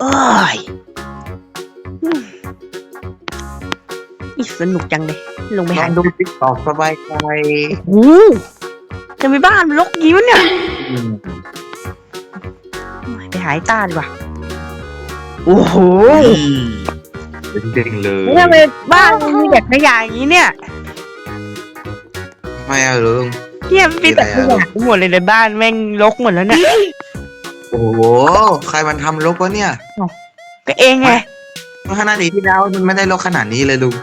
เอ้ยอืมอีสนุกจังเลย ลงไปลอหางดูติ๊กตอกสบายใจโอ้โหจะไปบ้านมันรกยิ้วะเนี่ย อืมไปหายตาดีกว่า โอ้โหเด้งๆเลยเนี่ยทำไมบ้านมันมีแบบขยะอย่างนี้เนี่ยทำไมอะลุง เนี่ยมันมีแต่ขยะไปหมดเลยในบ้านแม่งรกหมดแล้วเนี่ย โอ้โห ใครมันทำรกวะเนี่ยก็เองไงเมื่อขนาดนี้ที่แล้วมันไม่ได้รกขนาดนี้เลยลุง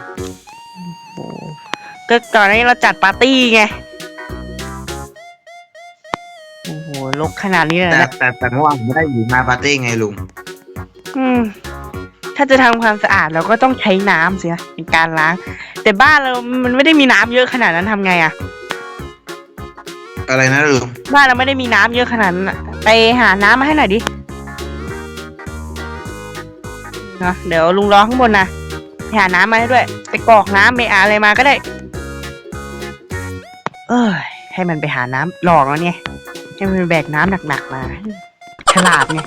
โอ้โหก็ก่อนหน้านี้เราจัดปาร์ตี้ไง โอ้โหรกขนาดนี้เลยแต่นะแต่แต่เมื่อวานผมไม่ได้อยู่มาปาร์ตี้ไงลุง อืม ถ้าจะทำความสะอาดเราก็ต้องใช้น้ำสินะในการล้าง แต่บ้านเรา มันไม่ได้มีน้ำเยอะขนาดนั้นทำไงอะอะไรนะลุง บ้านเราไม่ได้มีน้ำเยอะขนาดนั้นอะ ไปหาน้ำมาให้หน่อยดิเนาะเดี๋ยวลุงรอข้างบนนะไปหาน้ำมาให้ด้วย ไปกรอกน้ำไปอาอะไรมาก็ได้ เอ้ยให้มันไปหาน้ำหลอกแล้วเนี่ยให้มันแบกน้ำหนักๆมา ฉลาดไง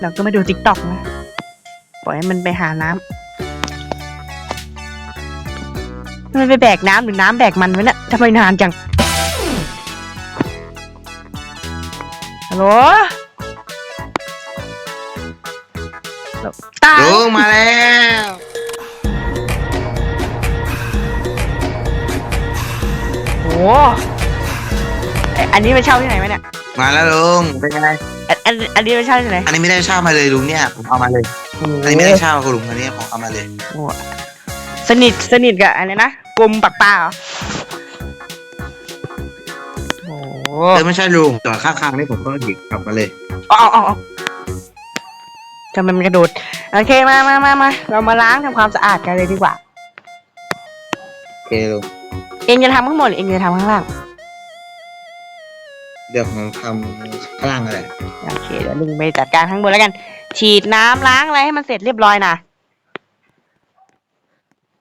เราก็มาดูติ๊กต็อกนะ ปล่อยให้มันไปหาน้ำ มันไปแบกน้ำหรือน้ำแบกมันวะเนี่ยทำไมนานจังฮัลโหลตาลุงมาแล้วโอ้โหเอ้ยอันนี้ไปเช่าที่ไหนมาเนี่ยมาแล้วลุงเป็นไงอันอันอันนี้ไปเช่าที่ไหนอันนี้ไม่ได้เช่ามาเลยลุงเนี่ยผมเอามาเลยโอ้โหอันนี้ไม่ได้เช่าคุณลุงอันนี้ผมเอามาเลยโอ้โห สนิทสนิทกับอะไรนะกลมปักปลาเหรอโอ้โหเออไม่ใช่ลุงจอดข้างๆนี่ผมก็หยิบกลับมาเลยเอาเอาเอาทำไมมันกระโดดโอเคมามามามาเรามาล้างทำความสะอาดกันเลยดีกว่า โอเคลุงเองจะทำข้างบนหรือเองจะทำข้างล่างเดี๋ยวผมทำข้างล่างอะไรโอเคเดี๋ยวลุงไปจัดการข้างบนแล้วกัน ฉีดน้ำล้างอะไรให้มันเสร็จเรียบร้อยนะ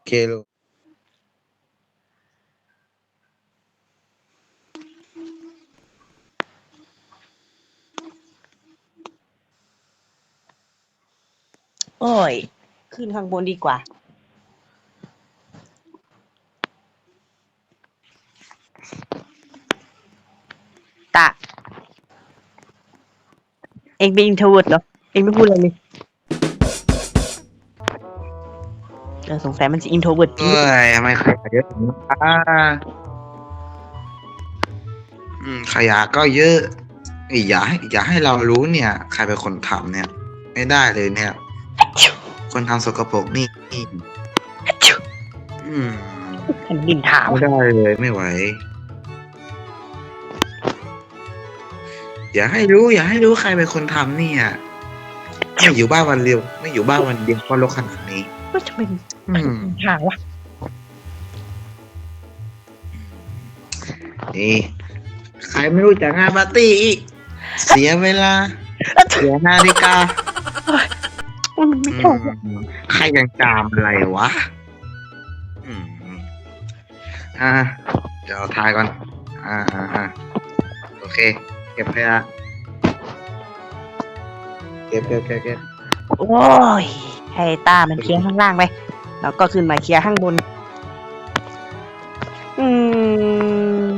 โอเคลุงโอ้ย ขึ้นข้างบนดีกว่า ตะ เองเป็นอินโทรเวิร์ดเหรอ เองไม่พูดอะไรเลย เออสงสัยมันจะอินโทรเวิร์ดจริงเอ้ยทำไมขยะเยอะอย่างนี้อ่าอืม ขยะก็เยอะอีอย่าให้อย่าให้เรารู้เนี่ย ใครเป็นคนทำเนี่ย ไม่ได้เลยเนี่ย คนทำสกปรกนี่นี่ อืมแผ่นดินถามไม่ได้เลยไม่ไหว อย่าให้รู้ อย่าให้รู้ใครเป็นคนทำเนี่ยไม่อยู่บ้านวันเดียว ไม่อยู่บ้านวันเดียวก็ลกขนาดนี้ ว่าจะเป็นอืมทางวะนี่ใครไม่รู้จักงานปาร์ตี้อีก เสียเวลา เสียนาฬิกามันไม่ชอบอืมใครยังจามอะไรวะ อืมอ่าเดี๋ยวทายก่อน อ่าอ่าอ่าโอเค เก็บขยะเก็บเก็บเก็บเก็บ โอ้ยให้ตามันเคลียร์ข้างล่างไปแล้วก็ขึ้นมาเคลียร์ข้างบน อืม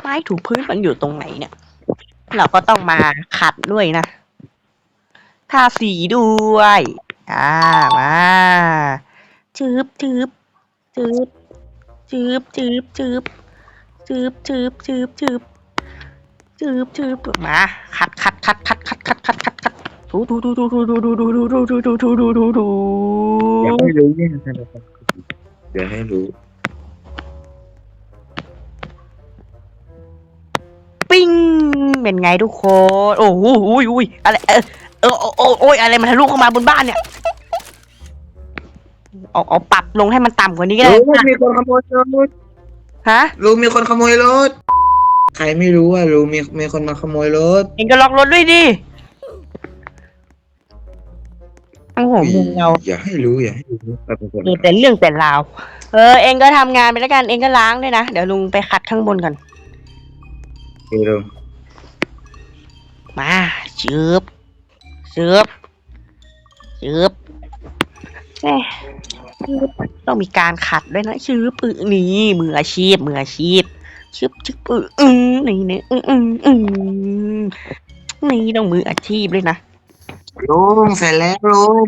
ไม้ถูพื้นมันอยู่ตรงไหนเนี่ย เราก็ต้องมาขัดด้วยนะทาสีด้วย อ่า มาจืบจืบจืบจืบจืบจืบจืบจืบจืบจืบ จืบจืบมาขัดขัดขัดขัดขัดขัดขัดขัดขัดถูถูถูถูถูถูถูถูถูถูถูถูถูถูถูอย่าให้รู้เนี่ยเดี๋ยวให้รู้ปิ้งเป็นไงทุกคนโอ้โหอุ้ยอุ้ยอะไรเออเออโอ้โอ้โอ้ยอะไรมันทะลุเข้ามาบนบ้านเนี่ยเอาเอาปรับลงให้มันต่ำกว่านี้ก็ได้รู้ว่ามีคนขโมยรถฮะรู้มีคนขโมยรถ ใครไม่รู้อะรู้มีมีคนมาขโมยรถ เองก็ล็อกรถด้วยดิโอ้โหมึงเราอย่าให้รู้อย่าให้รู้เราเป็นคนมีแต่เรื่องแต่ราว เออ เองก็ทำงานไปแล้วกันเองก็ล้างด้วยนะ เดี๋ยวลุงไปขัดข้างบนก่อน เออลุงมาชืบชืบชืบแหม่ชืบต้องมีการขัดด้วยนะชืบอือนี่มืออาชีพมืออาชีพ ชึบชึบอืออือนี่นี่อืออืออือนี่ต้องมืออาชีพด้วยนะลุงเสร็จแล้วลุง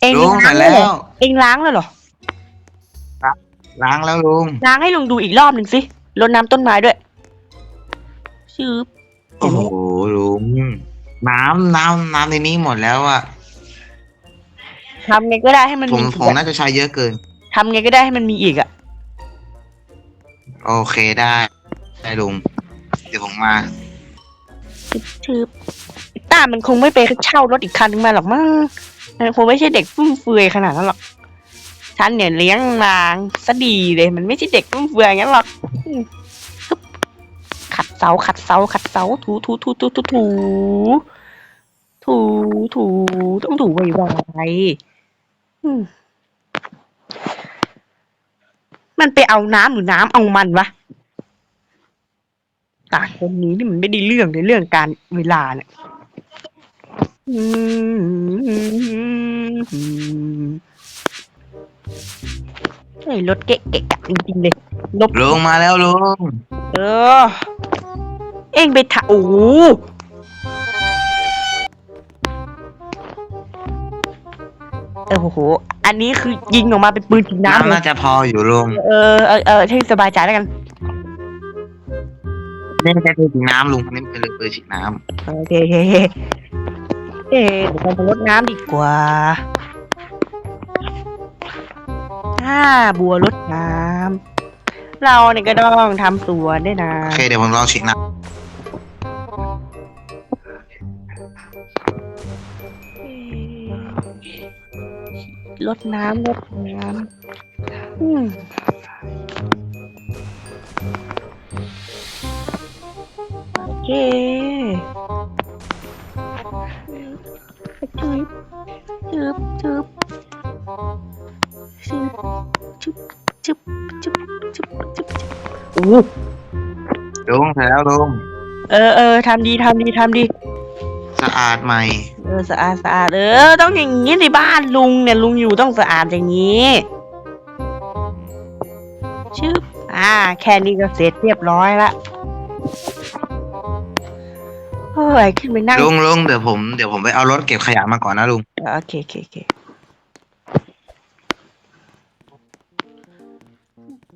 เองลุงเสร็จล้างแล้เลยเหรอว เองล้างเลยเหรอล้างแล้วลุงล้างให้ลุงดูอีกรอบหนึ่งสิรดน้ำต้นไม้ด้วยชืบโอ้โหลุงน้ำน้ำน้ำในนี้หมดแล้วอะทำไงก็ได้ให้มันผมมีผมน่าจะใช้เยอะเกิน ทำไงก็ได้ให้มันมีอีกอะ โอเคได้ ได้ลุง เดี๋ยวผมมาชืบต้ามันคงไม่ไปเช่ารถอีกคันนึงมาหรอกมั้งมันคงไม่ใช่เด็กฟุ่มเฟือยขนาดนั้นหรอก ฉันเนี่ยเลี้ยงมาซะดีเลย มันไม่ใช่เด็กฟุ่มเฟือยอย่างนั้นหรอก ขัดเสาขัดเสาขัดเสาถูถูถูถูถูถูถูถูต้องถูไวๆอื มมันไปเอาน้ำหรือน้ำเอามันวะตาคนนี้นี่มันไม่ได้เรื่องในเรื่องการเวลาเนี่ยอืมเฮ้ยรถเกะเกะกะจริงๆเลยลบลุงมาแล้วลุงเออ เอ็งไปถ่าโอ้โหเอ โอ้โห อันนี้คือยิงออกมาเป็นปืนฉีดน้ำน้ำเลน่ายจะพออยู่ลุงเออเออเออให้สบายใจแล้วกันนี่ไม่ใช่ปืนฉีดน้ำลุงนี่เป็นปืนฉีดน้โอเคเฮ้เอ๊ะเดี๋ยวเราไปรดน้ำดีกว่าอ่าบัวรดน้ำเราเนี่ยก็ต้องทำสวนด้วยนะำโอเคเดี๋ยวผมลองฉีดน้ รดน้ำรดน้ำอืมโอเคจึบจึบจึบจึบจึบจึบจึบจึบจึบโอ้ำลุงเสร็จแล้วลุงเออเออทำดีทำดีทำดี สะอาดใหม่เออสะอาดสะอาดเออต้องอย่างนี้ในบ้านลุงเนี่ยลุงอยู่ต้องสะอาดอย่างนี้ชึบอ่า แค่นี้ก็เสร็จเรียบร้อยละเฮ้ยขึ้นไปนั่งลุงลุงเดี๋ยวผมเดี๋ยวผมไปเอารถเก็บขยะมาก่อนนะลุงเออโอเคโอเคโอเค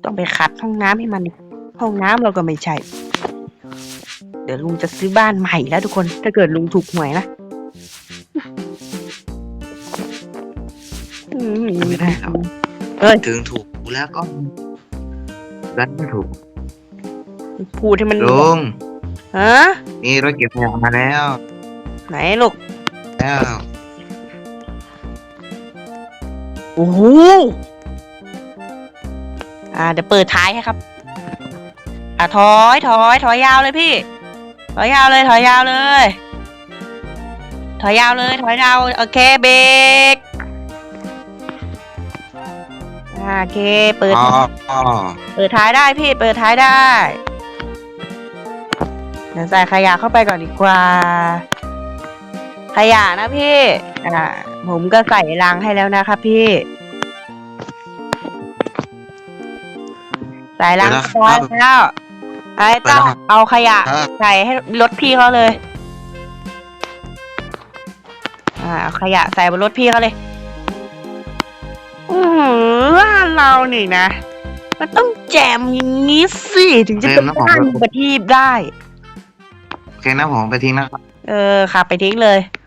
ต้องไปขัดห้องน้ำให้มันอีกห้องน้ำเราก็ไม่ใช่ เดี๋ยวลุงจะซื้อบ้านใหม่แล้วทุกคน ถ้าเกิดลุงถูกหวยนะ ไม่ได้ครับเอ้ย ถึงถูกแล้วก็ดันไม่ถูกพูดให้มันลุงฮะนี่รถเก็บขยะมาแล้ว ไหนลูกแล้วโอ้โหอ่าเดี๋ยวเปิดท้ายให้ครับ อะถอยถอยถอยยาวเลยพี่ ถอยยาวเลย ถอยยาวเลย ถอยยาวเลย ถอยยาวโอเคเบรก อ่าโอเคเปิด อ๋ออ๋อเปิดท้ายได้พี่เปิดท้ายได้เดี๋ยวใส่ขยะเข้าไปก่อนดีกว่า ขยะนะพี่ อ่า ผมก็ใส่ลังให้แล้วนะครับพี่ ใส่ลังเรียบร้อยแล้วไอ้ต้าเอาขยะครับใส่ให้รถพี่เขาเลย อ่าเอาขยะใส่บนรถพี่เขาเลย อือหือ ร้านเรานี่นะ มันต้องแจมอย่างนี้สิถึงจะเป็นบ้านมืออาชีพได้ โอเคนะผมไปทิ้งนะครับ เออขับไปทิ้งเลยโ